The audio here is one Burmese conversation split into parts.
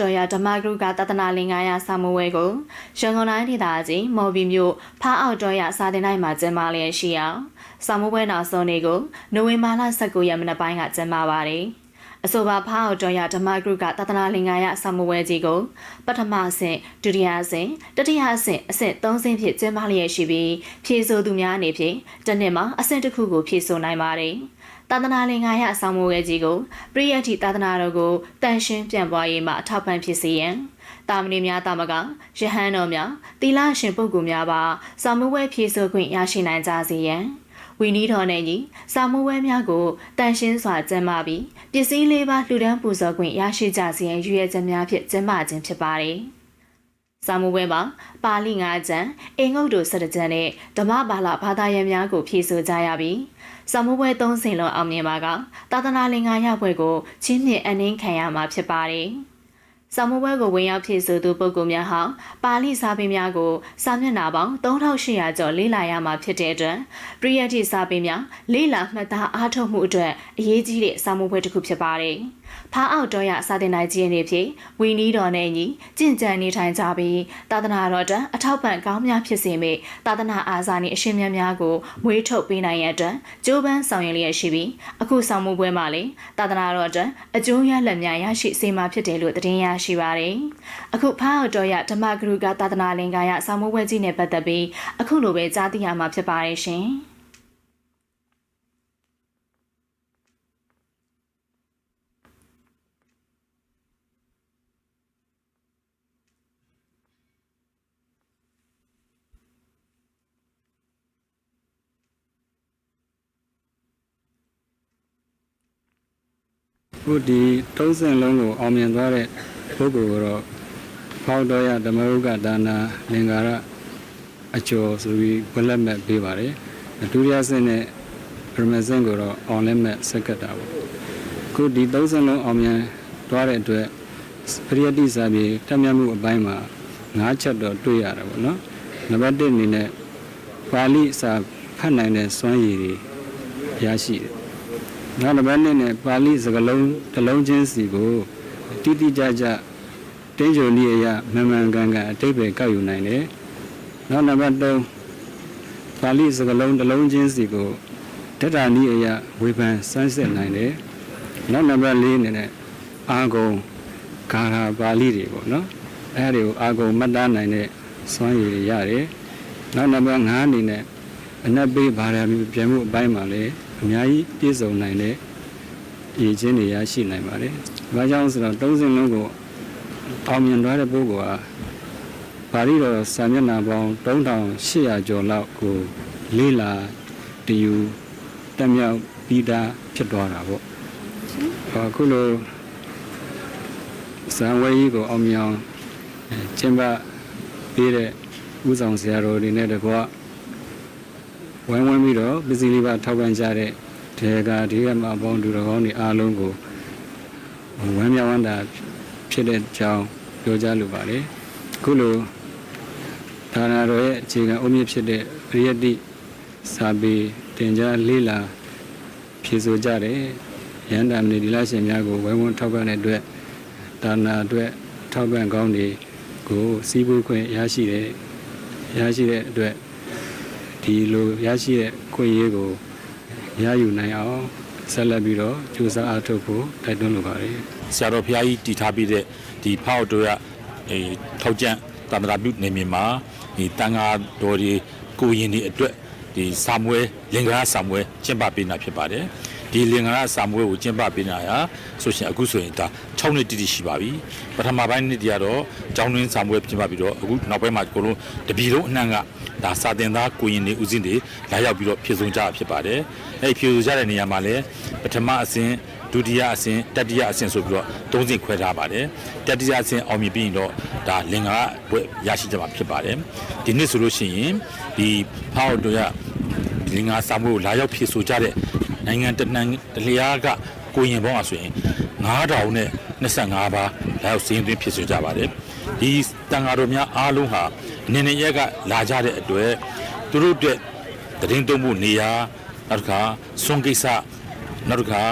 တော်ရဓမ္မဂရုကတသနာလင်္ကာရစာမဝဲကိုရန်ကုန်တိုင်းဒေသကြီးမော်ဘီမြို့ဖားအောက်တော်ရစာတင်တိုင်းမှာကျင်းပလျက်ရှိအောင်စာမဝဲနောက်ဆုံးနေ့ကိုနိုဝင်ဘာလ19ရက်မနက်ပိုင်းကကျင်းပပါတယ်။အဆိုပါဖားအောက်တော်ရဓမ္မဂရုကတသနာလင်္ကာရစာမဝဲကြီးကိုပထမဆင့်ဒုတိယဆင့်တတိယဆင့်အဆင့်၃ဆင့်ဖြင့်ကျင်းပလျက်ရှိပြီးဖြည့်ဆို့သူများအနေဖြင့်တစ်နှစ်မှာအဆင့်တစ်ခုကိုဖြည့်ဆို့နိုင်ပါတယ်။ သာသနာလင်္ကာရအဆောင်မွေးကြီးကိုပရိယတ်တိသာသနာတော်ကိုတန်ရှင်းပြန်ပွားရေးမှာအထောက်ပံ့ဖြစ်စေရန်တာမဏေများတာမကယဟန်တော်များတီလာရှင်ပုဂ္ဂိုလ်များပါစာမွေးဖြည့်ဆို့ခွင့်ရရှိနိုင်ကြစေရန်ဝီနီးတော်နဲ့ညီစာမွေးများကိုတန်ရှင်းစွာကျင်းပပြီးပစ္စည်းလေးပါလှူဒန်းပူဇော်ခွင့်ရရှိကြစေရန်ရည်ရွယ်ချက်များဖြင့်ကျင်းပခြင်းဖြစ်ပါတယ် စာမဝဲမှာပါဠိ၅ကျမ်းအင်္ဂုတ္တ၁၁ကျမ်းနဲ့ဓမ္မဘာသာဘာသာရပ်များကိုဖြည့်ဆို့ကြရပြီးစာမိုးပွဲ၃ဆင်လုံးအောင်မြင်ပါကသာသနာလင်္ကာရပွဲကိုချင်းမြင့်အနှင်းခံရမှာဖြစ်ပါတယ်။စာမိုးပွဲကိုဝင်ရောက်ဖြည့်ဆို့သူပုဂ္ဂိုလ်များဟာပါဠိစာပေများကိုစာမျက်နှာပေါင်း3800ကျော်လေ့လာရမှာဖြစ်တဲ့အတွက်ပရိယတ်တိစာပေများလေ့လာမှတ်သားအားထုတ်မှုအတွက်အရေးကြီးတဲ့စာမိုးပွဲတစ်ခုဖြစ်ပါတယ်။ဖားအောက်တော်ရစာတင်နိုင်ခြင်းနေဖြင့်ဝီနီးတော်နဲ့ညီကြင်ကြံနေထိုင်ကြပြီးသာသနာတော်တန်အထောက်ပံ့ကောင်းများဖြစ်စေမိသာသနာအာဇာနည်အရှင်မြတ်များကိုမွေးထုတ်ပေးနိုင်ရတဲ့ကြိုးပမ်းဆောင်ရွက်လျက်ရှိပြီးအခုဆောင်မှုပွဲမှာလည်းသာသနာတော်တန်အကျိုးရလဒ်များရရှိစေမှာဖြစ်တယ်လို့သတင်းရရှိပါတယ်။အခုဖားအောက်တော်ရဓမ္မဂရုကသာသနာလင်္ကာရဆောင်မှုပွဲကြီးနဲ့ပတ်သက်ပြီးအခုလိုပဲကြားသိရမှာဖြစ်ပါတယ်ရှင်။ ခုဒီ30လုံးကိုအောင်မြင်သွားတဲ့ပုဂ္ဂိုလ်ကတော့ဖောက်တော်ရဓမ္မရုကဒါနာလင်္ကာရအကျော်ဆိုပြီးဝက်လက်မဲ့ပေးပါတယ်ဒုတိယဆင့်နဲ့ပရမဇန်ကိုတော့အောင်လက်မဲ့ဆက်ကတ်တာပေါ့ခုဒီ30လုံးအောင်မြင်သွားတဲ့အတွက်ပရိယတိစာပြေတက်မြတ်မှုအပိုင်းမှာ၅ချက်တော့တွေ့ရတာပေါ့နော်နံပါတ်1အနေနဲ့ပါဠိစာဖတ်နိုင်တဲ့စွမ်းရည်တွေရရှိတယ် နောက်တစ်ပတ်နဲ့နဲ့ပါဠိစကားလုံးတစ်လုံးချင်းစီကိုတိတိကျကျတင်းကြုံနည်းအရမှန်မှန်ကန်ကန်အတိတ်ပဲကောက်ယူနိုင်တယ်။နောက်နံပါတ်3ပါဠိစကားလုံးတစ်လုံးချင်းစီကိုတတ္တာနည်းအရဝေဖန်စမ်းစစ်နိုင်တယ်။နောက်နံပါတ်4အနေနဲ့အာဂုံဂါရပါဠိတွေပေါ့နော်။အဲဒီကိုအာဂုံမှတ်သားနိုင်တဲ့စွမ်းရည်တွေရတယ်။နောက်နံပါတ်5အနေနဲ့အနက်ပေးဘာသာပြန်မှုအပိုင်းမှာလည်း အများကြီးပြည့်စုံနိုင်တဲ့ရည်ချင်းတွေရရှိနိုင်ပါတယ်။ဘာကြောင့်ဆိုတော့သုံးစင်းလုံးကိုအောင်မြင်သွားတဲ့ပုဂ္ဂိုလ်ဟာပါဠိတော်စာမျက်နှာပေါင်း3800ကျော်လောက်ကိုလေးလာတယူတက်မြောက်ပြီးသားဖြစ်သွားတာပေါ့။အခုလိုဇံဝဲကြီးကိုအောင်မြင်အောင်ကျင်းပပေးတဲ့ဥဆောင်ဆရာတော်တွေနဲ့တကွ ဝိုင်းဝန်းပြီးတော့ပစ္စည်းလေးပါထောက်ပံ့ကြတဲ့ဒေကဒီကမှာပေါင်းသူတော်ကောင်းတွေအားလုံးကိုဝမ်းမြောက်ဝမ်းသာဖြစ်တဲ့အကြောင်းပြောကြားလိုပါတယ်ခုလိုဒါနာတော်ရဲ့အခြေခံအုံမြင့်ဖြစ်တဲ့ပရိယတ္တိစာပေတင်ကြားလေးလာဖြေဆိုကြတယ်ရန်တမ်နေဒီလရှင်များကိုဝိုင်းဝန်းထောက်ပံ့တဲ့အတွက်ဒါနာအတွက်ထောက်ပံ့ကောင်းတွေကိုစီးပွားခွင့်ရရှိတယ်ရရှိတဲ့အတွက် ဒီလိုရရှိတဲ့ခွင့်ရေးကိုရယူနိုင်အောင်ဆက်လက်ပြီးတော့ကြိုးစားအားထုတ်ဖို့တိုက်တွန်းလိုပါတယ်ဆရာတော်ဘုရားကြီးတည်ထားပြီးတဲ့ဒီဖောက်တော်ရအဲထောက်ကျန့်တာမတာပြုနေမြေမှာဒီတန်ဃာတော်ဒီကိုရင်ဒီအတွက်ဒီစာမွဲလင်္ကာရစာမွဲကျင့်ပပေးနေတာဖြစ်ပါတယ် ဒီလင်္ကာရစာမွဲကိုကျင့်ပပေးနေတာဟာဆိုရှင်အခုဆိုရင်ဒါ6နှစ်တိတိရှိပါပြီပထမပိုင်းနှစ်တည်းကတော့ကျောင်းတွင်းစာမွဲကျင့်ပပြီးတော့အခုနောက်ပိုင်းမှာကိုလုံးတပြည်လုံးအနှံ့ကဒါစာတင်သားကိုရင်တွေဦးစင်းတွေလာရောက်ပြီးတော့ဖြည့်ဆုံးကြတာဖြစ်ပါတယ်အဲ့ဖြည့်ဆုံးကြတဲ့နေရာမှာလည်းပထမအဆင့်ဒုတိယအဆင့်တတိယအဆင့်ဆိုပြီးတော့သုံးဆင့်ခွဲထားပါတယ်တတိယအဆင့်အောင်မြင်ပြီးရင်တော့ဒါလင်္ကာဘွဲ့ရရှိကြမှာဖြစ်ပါတယ်ဒီနှစ်ဆိုလို့ရှိရင်ဒီဖောက်တို့ရလင်္ကာစာမှုကိုလာရောက်ဖြည့်ဆိုကြတဲ့ နိုင်ငံတနန်တလျားကကိုရင်ပေါင်းအဆိုရင်9000နဲ့25ပါးလာရောက်စင်းသွင်းဖြည့်ဆိုကြပါတယ်ဒီတန်ဃာတော်များအားလုံးဟာနင်းနေရက်ကလာကြတဲ့အတွက်သူတို့အတွက်တရင်သုံးဖို့နေရာနောက်တစ်ခါစွန်ကိစ္စနောက်တစ်ခါ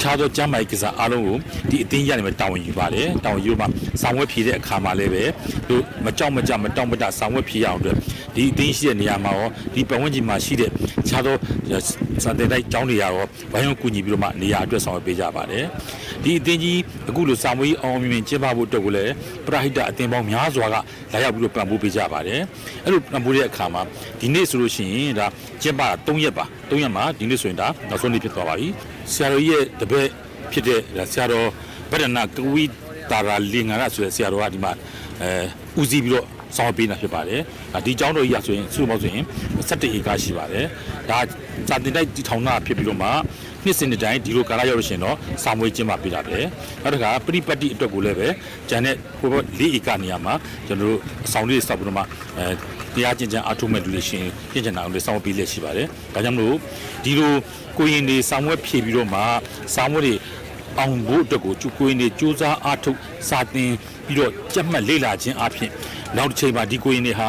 ခြခြားသောကျမ်းမာရေးကိစ္စအားလုံးကိုဒီအတင်းရနေမှာတာဝန်ယူပါတယ်တာဝန်ယူမှဆောင်းဝဲဖြည့်တဲ့အခါမှာလည်းပဲတို့မကြောက်မကြမတောင့်မတဆောင်းဝဲဖြည့်ရအောင်အတွက်ဒီအတင်းရှိတဲ့နေရာမှာရောဒီပတ်ဝန်းကျင်မှာရှိတဲ့ခြားသောစံတင်တိုက်ကျောင်းတွေရောဝိုင်းဝန်းကူညီပြီးတော့မှနေရာအတွက်ဆောင်ရွက်ပေးကြပါတယ်ဒီအတင်းကြီးအခုလိုဆောင်းဝဲအောင်မြင်မြင်ကျင်းပဖို့အတွက်ကိုလည်းပရဟိတအတင်းပေါင်းများစွာကလာရောက်ပြီးတော့ပံ့ပိုးပေးကြပါတယ်အဲ့လိုပံ့ပိုးတဲ့အခါမှာဒီနေ့ဆိုလို့ရှိရင်ဒါကျင်းပတာ3ရက်ပါ3ရက်မှာဒီနေ့ဆိုရင်ဒါနောက်ဆုံးနေ့ဖြစ်သွားပါပြီ ဆရာတော်ကြီးရဲ့တပည့်ဖြစ်တဲ့ဆရာတော်ဗဒနာကဝီတာရာလင်္ကာရဆိုတဲ့ဆရာတော်ကဒီမှာအဲဦးစီးပြီးတော့ဆောင်ရွက်ပေးနေတာဖြစ်ပါတယ်ဒါဒီကျောင်းတော်ကြီးရဆိုရင်စုစုပေါင်းဆိုရင်17ဧကရှိပါတယ်ဒါစာတင်တိုက်တီထောင်တာဖြစ်ပြီးတော့မှနှစ်စဉ်တစ်တိုင်းဒီလိုကာလရောက်လို့ရှိရင်တော့စာမွေးကျင်းပပေးတာပဲနောက်တစ်ခါပရိပတ်တိအတွက်ကိုလည်းပဲဂျန်တဲ့ဟိုဘက်၄ဧကနေရာမှာကျွန်တော်တို့အဆောင်လေးစောက်ပြီးတော့မှအဲ တရားကျင့်ကြံအထုမဲ့လူတွေရှင်ကျင့်ကြံတာအောင်လေးစောင့်ပေးလက်ရှိပါတယ်ဒါကြောင့်မလို့ဒီလိုကိုရင်တွေစာမွေးဖြည့်ပြီးတော့မှစာမွေးတွေအောင်ဖို့အတွက်ကိုကျကိုရင်တွေစူးစမ်းအားထုတ်စာတင်ပြီးတော့ကြက်မှတ်လေ့လာခြင်းအပြင်နောက်တစ်ချိန်မှာဒီကိုရင်တွေဟာ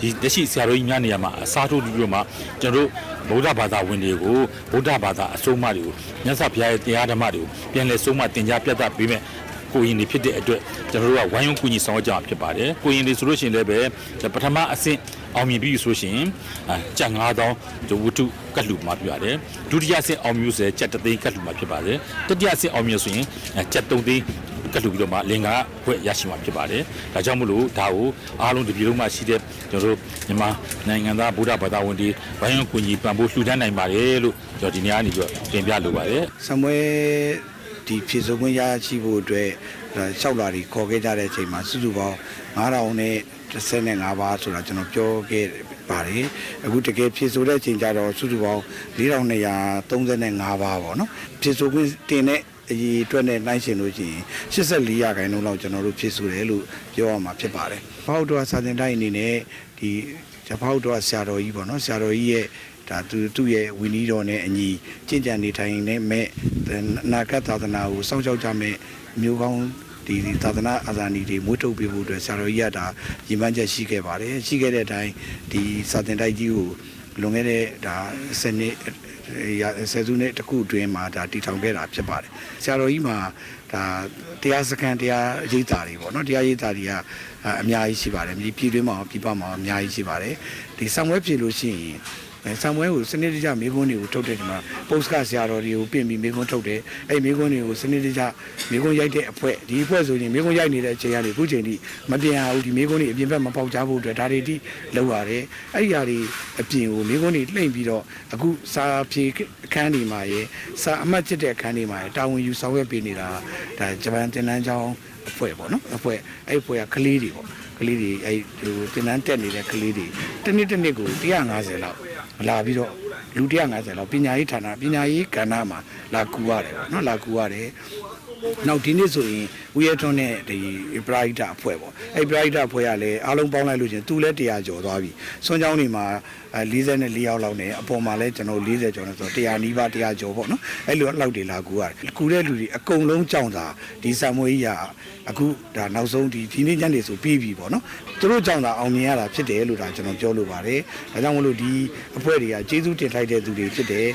ဒီလက်ရှိဆရာတော်ကြီးများနေရာမှာအစားထိုးပြီးတော့မှကျွန်တော်တို့ဗုဒ္ဓဘာသာဝင်တွေကိုဗုဒ္ဓဘာသာအဆုံးအမတွေကိုမြတ်စွာဘုရားရဲ့တရားဓမ္မတွေကိုပြန်လည်ဆုံးမတင် जा ပြတ်သားပေးမယ် ကိုရင်တွေဖြစ်တဲ့အတွက်ကျွန်တော်တို့ကဝိုင်းဝန်းကူညီဆောင်ရွက်ကြမှာဖြစ်ပါတယ်ကိုရင်တွေဆိုလို့ရှိရင်လည်းပဲပထမအဆင့်အောင်မြင်ပြီဆိုရှင်အဲကြက်9000ဒီဝတ္ထုကတ်လူမှာပြရတယ်ဒုတိယဆင့်အောင်မြင်ဆိုရင်ကြက်တသိန်းကတ်လူမှာဖြစ်ပါတယ်တတိယဆင့်အောင်မြင်ဆိုရင်အဲကြက်3သိန်းကတ်လူပြီးတော့မှလင်္ကာဘွဲ့ရရှိမှာဖြစ်ပါတယ်ဒါကြောင့်မလို့ဒါကိုအားလုံးဒီပြည်လုံးမှာရှိတဲ့ကျွန်တော်တို့မြန်မာနိုင်ငံသားဗုဒ္ဓဘာသာဝင်တွေဝိုင်းဝန်းကူညီပံ့ပိုးလှူဒန်းနိုင်ပါတယ်လို့ကျွန်တော်ဒီနေ့ကနေပြီးတော့တင်ပြလိုပါတယ်ဆမွဲ ဒီဖြည့်စုံခွင့်ရရှိဖို့အတွက်အဲလျှောက်လာတွေခေါ်ခဲ့ကြတဲ့အချိန်မှာစုစုပေါင်း9000နဲ့35ပါးဆိုတာကျွန်တော်ပြောခဲ့ပါတယ်အခုတကယ်ဖြည့်ဆိုတဲ့အချိန်ကျတော့စုစုပေါင်း4235ပါးပေါ့နော်ဖြည့်ဆိုခွင့်တင်တဲ့အရေးအတွက်နဲ့နှိုင်းရှင်လို့ရှိရင်84ရာခိုင်နှုန်းလောက်ကျွန်တော်တို့ဖြည့်ဆိုတယ်လို့ပြောရမှာဖြစ်ပါတယ်။ဘောက်တော်စာတင်တိုင်းအနေနဲ့ဒီဘောက်တော်ဆရာတော်ကြီးပေါ့နော်ဆရာတော်ကြီးရဲ့ ဒါသူသူ့ရဲ့ဝီနီတော်နဲ့အညီကြင်ကြံနေထိုင်နေမဲ့အနာဂတ်သာသနာကိုစောင့်ရှောက်ကြမဲ့မျိုးကောင်းဒီဒီသာသနာအာဇာနည်တွေမွေးထုတ်ပေးဖို့အတွက်ဆရာတော်ကြီးကဒါရည်မှန်းချက်ရှိခဲ့ပါတယ်ရှိခဲ့တဲ့အတိုင်းဒီစာတင်တိုက်ကြီးကိုလွန်ခဲ့တဲ့ဒါစနစ်ရဆယ်စုနှစ်တစ်ခုအတွင်းမှာဒါတည်ထောင်ခဲ့တာဖြစ်ပါတယ်ဆရာတော်ကြီးမှာဒါတရားစခန်းတရားရိပ်သာတွေပေါ့နော်တရားရိပ်သာတွေကအများကြီးရှိပါတယ်ပြည်ပြည်တွင်းမှာရောပြည်ပမှာရောအများကြီးရှိပါတယ်ဒီဆံပွဲပြေလို့ရှိရင် အဲဆံပွဲကိုစနစ်တကျမေခွန်းတွေကိုထုတ်တဲ့ဒီမှာပို့စကဆရာတော်တွေကိုပြင်ပြီးမေခွန်းထုတ်တယ်အဲ့မေခွန်းတွေကိုစနစ်တကျမေခွန်းရိုက်တဲ့အဖွဲ့ဒီအဖွဲ့ဆိုရင်မေခွန်းရိုက်နေတဲ့အချိန်ကနေအခုချိန်ထိမတင်ရဘူးဒီမေခွန်းတွေအပြင်ဘက်မပေါက်ကြဖို့အတွက်ဒါတွေတိလောက်ရတယ်အဲ့ဒီຢာတွေအပြင်ကိုမေခွန်းတွေလှိမ့်ပြီးတော့အခုစာဖြေအခန်းတွေမှာရေစာအမှတ်ချစ်တဲ့အခန်းတွေမှာရေတာဝန်ယူဆောင်ရွက်ပေးနေတာဒါဂျပန်တင်နန်းကျောင်းအဖွဲ့ပေါ့နော်အဖွဲ့အဲ့အဖွဲ့ကကလေးတွေပေါ့ကလေးတွေအဲ့ဟိုတင်နန်းတက်နေတဲ့ကလေးတွေတစ်နှစ်တစ်နှစ်ကို150လောက် လာပြီးတော့လူ150လောက်ပညာရေးဌာနပညာရေးကဏ္ဍမှာလာကူရတယ်ပေါ့နော်လာကူရတယ် နောက်ဒီနေ့ဆိုရင်ဦးရဲထွန်းနဲ့ဒီပရာဟိတအဖွဲ့ပေါ့အဲ့ပရာဟိတအဖွဲ့ကလည်းအားလုံးပေါင်းလိုက်လို့ချင်းသူလည်း100ကျော်သွားပြီဆွမ်းချောင်းတွေမှာအဲ44ယောက်လောက်နဲ့အပေါ်မှာလည်းကျွန်တော်40ကျော်နဲ့ဆိုတော့100နီးပါး100ကျော်ပေါ့နော်အဲ့လိုလောက်တွေလာကူရတယ်ကူတဲ့လူတွေအကုန်လုံးကြောင်းတာဒီဆံမွေးကြီးကအခုဒါနောက်ဆုံးဒီဒီနေ့ညနေဆိုပြီးပြီပေါ့နော်သူတို့ကြောင်းတာအောင်မြင်ရတာဖြစ်တယ်လို့ဒါကျွန်တော်ပြောလိုပါတယ်ဒါကြောင့်မလို့ဒီအဖွဲ့တွေကကျေးဇူးတင်ထိုက်တဲ့သူတွေဖြစ်တယ်